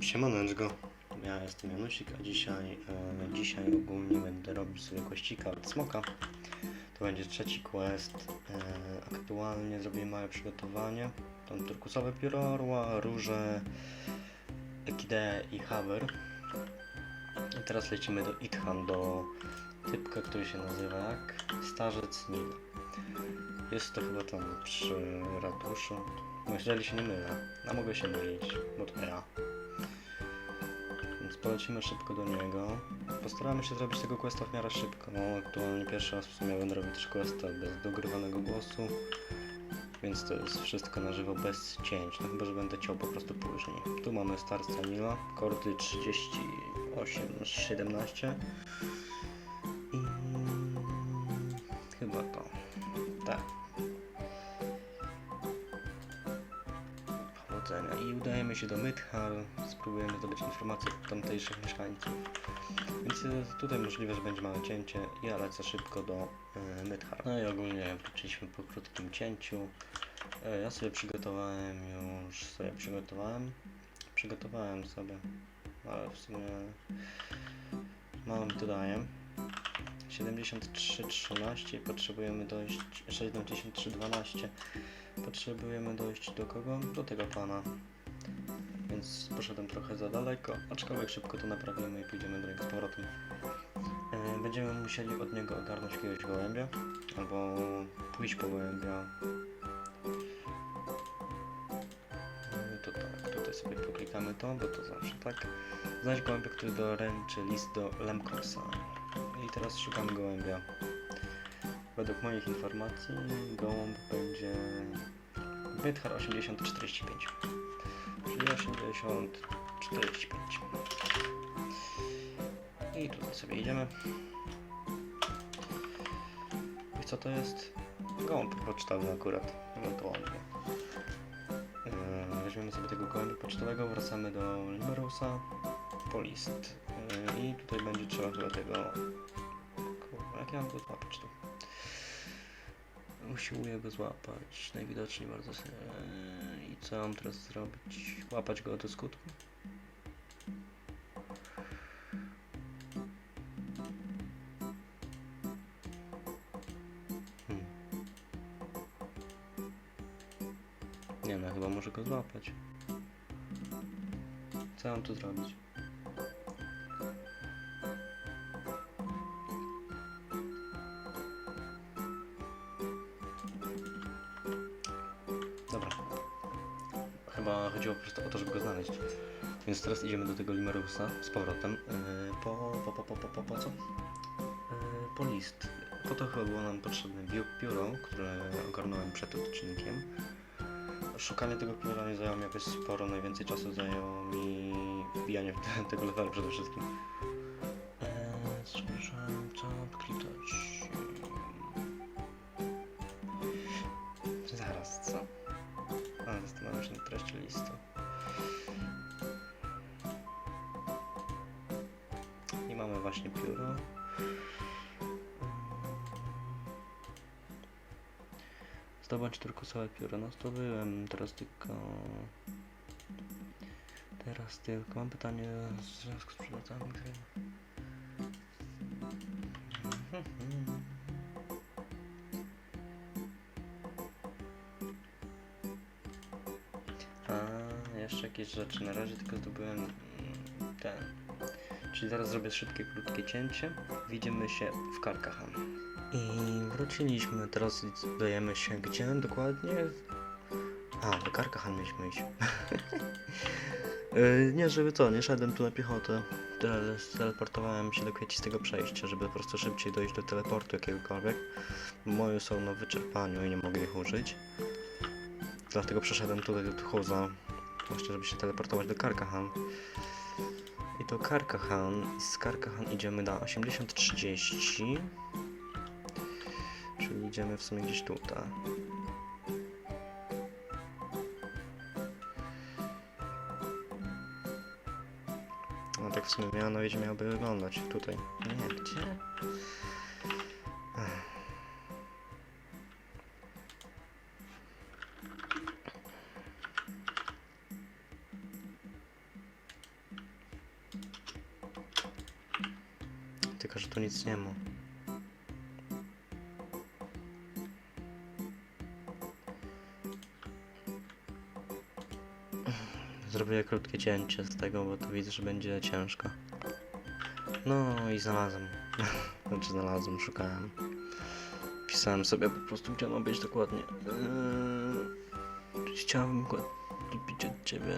Siemaneczko, ja jestem Janusik, a dzisiaj, e, dzisiaj ogólnie będę robił sobie kościka od smoka. To będzie trzeci quest. E, aktualnie zrobię małe przygotowanie. Tam turkusowe pióro orła, róże, ekidę i hawer. I teraz lecimy do Ithan, do typka, który się nazywa jak Starzec Nil. Jest to chyba tam przy ratuszu. No, jeżeli się nie mylę, a mogę się mylić, bo to ja. Polecimy szybko do niego. Postaramy się zrobić tego questa w miarę szybko. No, aktualnie pierwszy raz w sumie będę robić też questa bez dogrywanego głosu. Więc to jest wszystko na żywo bez cięć. No chyba, że będę ciął po prostu później. Tu mamy starca Nila, kordy 38, 17. I udajemy się do Mythal. Spróbujemy zdobyć informacje od tamtejszych mieszkańców. Więc e, tutaj możliwe, że będzie małe cięcie. Ja lecę szybko do e. No i ogólnie wróciliśmy po krótkim cięciu. E, ja sobie przygotowałem już, sobie przygotowałem. Przygotowałem sobie, ale w sumie mało mi to daje. 73-13 potrzebujemy dojść 73-12 potrzebujemy dojść do kogo? Do tego pana więc poszedłem trochę za daleko aczkolwiek szybko to naprawimy i pójdziemy do niego z powrotem e, będziemy musieli od niego ogarnąć jakiegoś gołębia albo pójść po gołębia E, to tak, tutaj sobie poklikamy to, bo to zawsze tak znajdź gołębia, który doręczy list do Lemkosa i teraz szukamy gołębia. Według moich informacji gołąb będzie Mythar 8045. Czyli 8045. I tutaj sobie idziemy. I co to jest? Gołąb pocztowy akurat. Ewentualnie. Yy, Weźmiemy sobie tego gołębia pocztowego, wracamy do Limerusa po list. Yy, I tutaj będzie trzeba chyba tego Kurwa, jak ja mam go złapać tu? Usiłuję go złapać, najwidoczniej bardzo... I co mam teraz zrobić? Łapać go do skutku? Hmm. Nie no, chyba muszę go złapać. Co mam tu zrobić? Chodziło po prostu o to, żeby go znaleźć. Więc teraz idziemy do tego Limerusa z powrotem. Yy, po, po, po, po, po, po, co? Yy, po list. Po to chyba było nam potrzebne biu- pióro, które ogarnąłem przed odcinkiem. Szukanie tego pióra nie zajęło mi jakoś sporo, najwięcej czasu zajęło mi wbijanie tego levelu przede wszystkim. Eee, Słyszałem, co odklikać. Treścią listu. I mamy właśnie pióro. Zdobądź turkusowe pióro. No zdobyłem, teraz tylko... Teraz tylko mam pytanie w związku z jeszcze jakieś rzeczy. Na razie tylko zdobyłem mm, ten. Czyli zaraz zrobię szybkie, krótkie cięcie. Widzimy się w Karkahan. I wróciliśmy. Teraz dajemy się gdzie dokładnie? A, do Karkahan mieliśmy iść. Yy, nie, żeby co, nie szedłem tu na piechotę. Tele, teleportowałem się do kwiecistego przejścia, żeby po prostu szybciej dojść do teleportu jakiegokolwiek. Moje są na wyczerpaniu i nie mogę ich użyć. Dlatego przeszedłem tutaj do Tuchuza, właśnie żeby się teleportować do Karkahan. I do Karkahan, z Karkahan idziemy na 8030. Czyli idziemy w sumie gdzieś tutaj. No tak w sumie mianowicie miałoby wyglądać tutaj. Nie, gdzie? Tylko że tu nic nie ma. Zrobię krótkie cięcie z tego, bo tu widzę, że będzie ciężko. No i znalazłem. znaczy znalazłem, szukałem. Pisałem sobie po prostu, gdzie ma być dokładnie. Yy, chciałbym kupić od ciebie.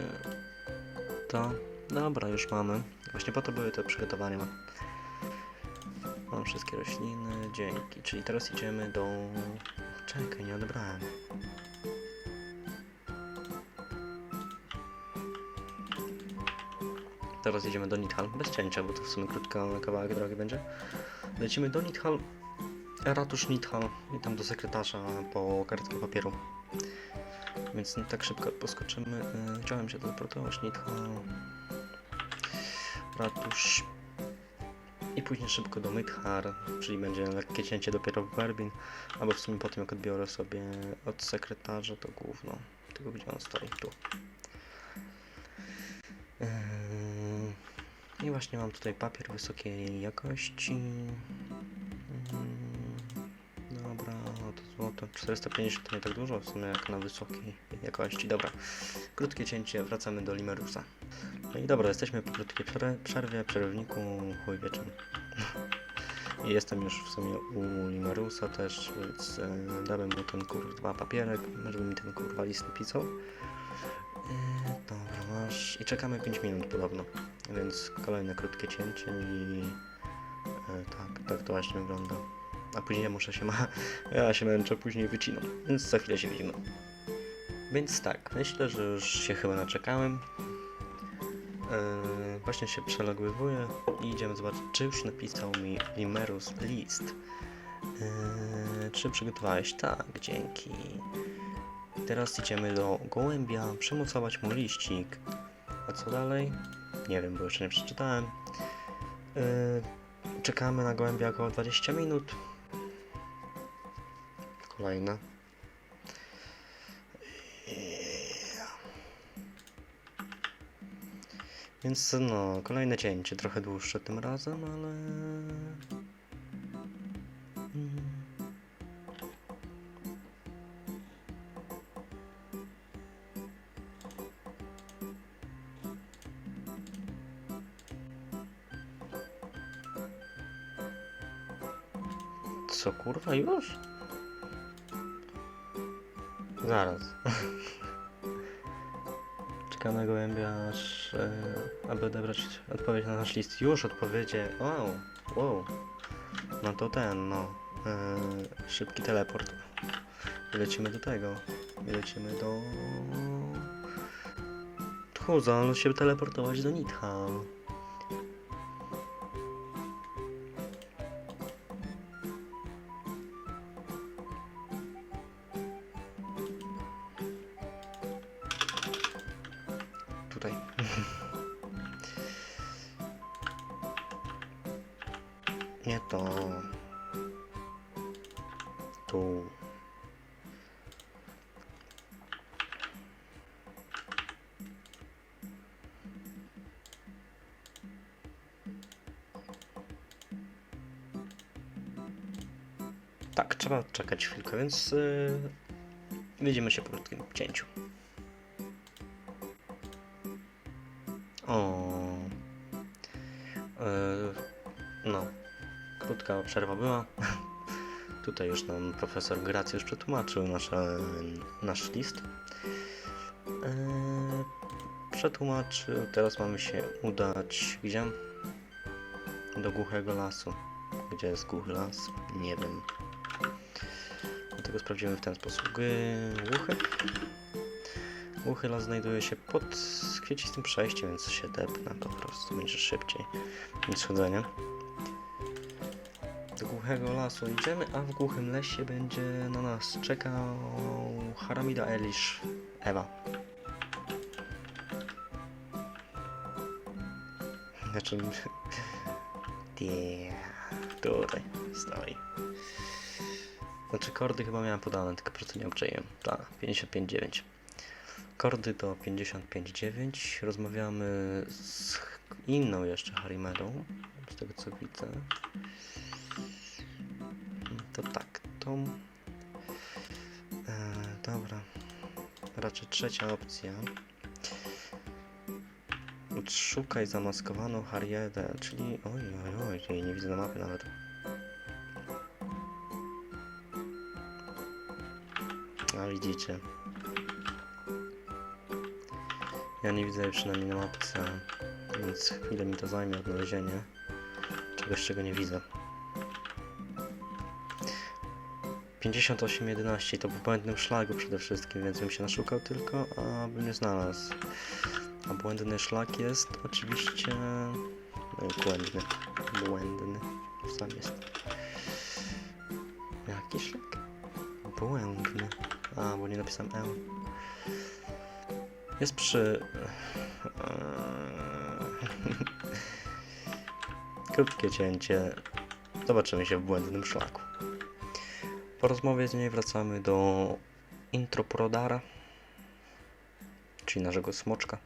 To. Dobra, już mamy. Właśnie po to były te przygotowania. Mam wszystkie rośliny, dzięki. Czyli teraz idziemy do... Czekaj, nie odebrałem. Teraz jedziemy do Nithal, bez cięcia, bo to w sumie krótka kawałek drogi będzie. Lecimy do Nithal, ratusz Nithal i tam do sekretarza po kartkę papieru. Więc nie tak szybko poskoczymy. Yy, Chciałem się teleportować, Nithal, ratusz i później szybko do Mythar, czyli będzie lekkie cięcie dopiero w Berbin, albo w sumie po tym jak odbiorę sobie od sekretarza to gówno. Tylko gdzie on stoi? Tu. Yy, I właśnie mam tutaj papier wysokiej jakości. Yy, Dobra, to złoto 450 to nie tak dużo w sumie jak na wysokiej jakości. Dobra, krótkie cięcie, wracamy do Limerusa. No dobra, jesteśmy po krótkiej przerwie- przerwniku, chuj wie czym. Jestem już w sumie u Limerusa też, więc e, dałem mu ten kurwa papierek, żeby mi ten kurwa list napisał. E, dobra, masz. I czekamy 5 minut podobno. Więc kolejne krótkie cięcie i e, tak, tak to właśnie wygląda. A później muszę się ma. Ja się męczę, później wycinam. Więc za chwilę się widzimy. Więc tak, myślę, że już się chyba naczekałem. Yy, właśnie się przelogowuję i idziemy zobaczyć, czy już napisał mi Limerus list. Yy, czy przygotowałeś? Tak, dzięki. Teraz idziemy do gołębia, przymocować mu liścik. A co dalej? Nie wiem, bo jeszcze nie przeczytałem. Yy, czekamy na gołębia około 20 minut. Kolejne. Więc no, kolejne cięcie, trochę dłuższe tym razem, ale... Co kurwa już? Zaraz. Czekam na gołębia, aż, e, aby odebrać odpowiedź na nasz list. Już odpowiedzie. Wow, wow. No to ten, no. E, szybki teleport. I lecimy do tego. I lecimy do... Tchuza, on się teleportować do Nithal. To. Tu. Tak, trzeba czekać chwilkę, więc yy, widzimy się po krótkim cięciu. O. Krótka przerwa była. Tutaj już nam profesor Gracjusz przetłumaczył nasze, nasz list. Yy, przetłumaczył. Teraz mamy się udać gdzie? Do głuchego lasu. Gdzie jest głuchy las? Nie wiem. Dlatego sprawdzimy w ten sposób. Głuchy? Głuchy las znajduje się pod kwiecistym przejściem, więc się tepnę po prostu, będzie szybciej niż chodzenie. Do głuchego lasu idziemy, a w głuchym lesie będzie na nas czekał Haramida Elish Ewa. Znaczy... Yeah, tutaj stoi. Znaczy kordy chyba miałem podane, tylko po prostu nie obczaiłem. Tak, 55,9. Kordy to 55,9. Rozmawiamy z inną jeszcze Harimedą, z tego co widzę. E, dobra. Raczej trzecia opcja. Odszukaj zamaskowaną Hariedę, czyli... Oj, oj, oj, nie widzę na mapie nawet. A widzicie. Ja nie widzę przynajmniej na mapce, więc chwilę mi to zajmie odnalezienie czegoś, czego nie widzę. 5811 to był błędnym szlaku przede wszystkim, więc bym się naszukał tylko, a bym nie znalazł. A błędny szlak jest oczywiście... No, błędny. Błędny. Sam jest. Jaki szlak? Błędny. A, bo nie napisałem E. Jest przy... Krótkie cięcie. Zobaczymy się w błędnym szlaku. Po rozmowie z niej wracamy do intro Prodara, czyli naszego smoczka.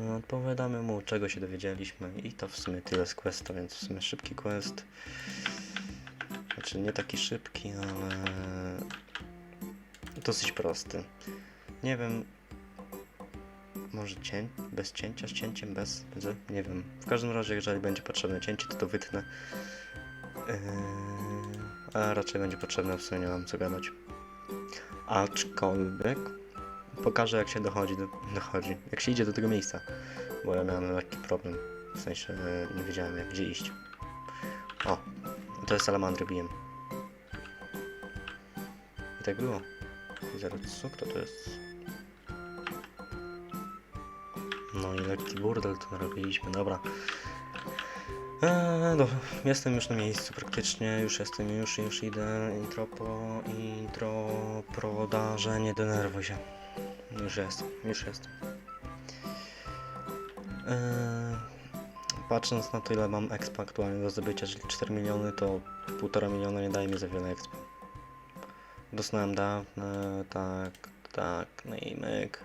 Yy, Odpowiadamy mu, czego się dowiedzieliśmy i to w sumie tyle z questa, więc w sumie szybki quest. Znaczy nie taki szybki, ale dosyć prosty. Nie wiem, może cię bez cięcia, z cięciem, bez, nie wiem. W każdym razie, jeżeli będzie potrzebne cięcie, to to wytnę. Yy, a raczej będzie potrzebne, w sumie nie mam co gadać. Aczkolwiek pokażę jak się dochodzi, do, dochodzi, jak się idzie do tego miejsca, bo ja miałem lekki problem, w sensie nie wiedziałem jak gdzie iść. O, to jest salamandry bijem. I tak było. Zaraz, co kto to jest? No i lekki burdel tu narobiliśmy, dobra. Eee, no, jestem już na miejscu praktycznie, już jestem, już, już idę. Intro po, intro prodarze, nie denerwuj się. Już jestem, już jestem. Eee, patrząc na to ile mam expa aktualnie do zdobycia, czyli 4 miliony, to 1,5 miliona nie daje mi za wiele expa. Dostałem dawne, tak, tak, no i myk.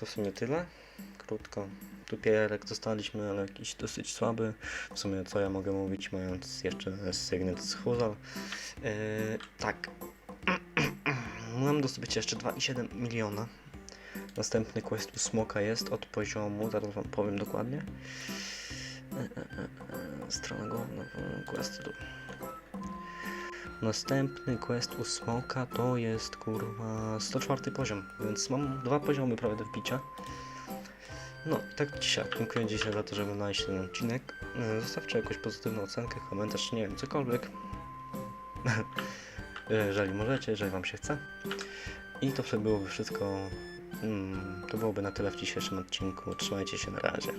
To w sumie tyle. Krótko. Tu pierek dostaliśmy, ale jakiś dosyć słaby. W sumie co ja mogę mówić, mając jeszcze sygnet z Huzal. Yy, tak. Mam do jeszcze 2,7 miliona. Następny quest u Smoka jest od poziomu, zaraz wam powiem dokładnie. Yy, yy, yy, Strona główna, quest tu. Następny quest u Smoka to jest kurwa 104 poziom, więc mam dwa poziomy prawie do wbicia. No i tak dzisiaj. Dziękuję dzisiaj za to, że oglądaliście ten odcinek. E, Zostawcie jakąś pozytywną ocenkę, komentarz, nie wiem, cokolwiek. jeżeli możecie, jeżeli wam się chce. I to byłoby wszystko. Mm, to byłoby na tyle w dzisiejszym odcinku. Trzymajcie się na razie.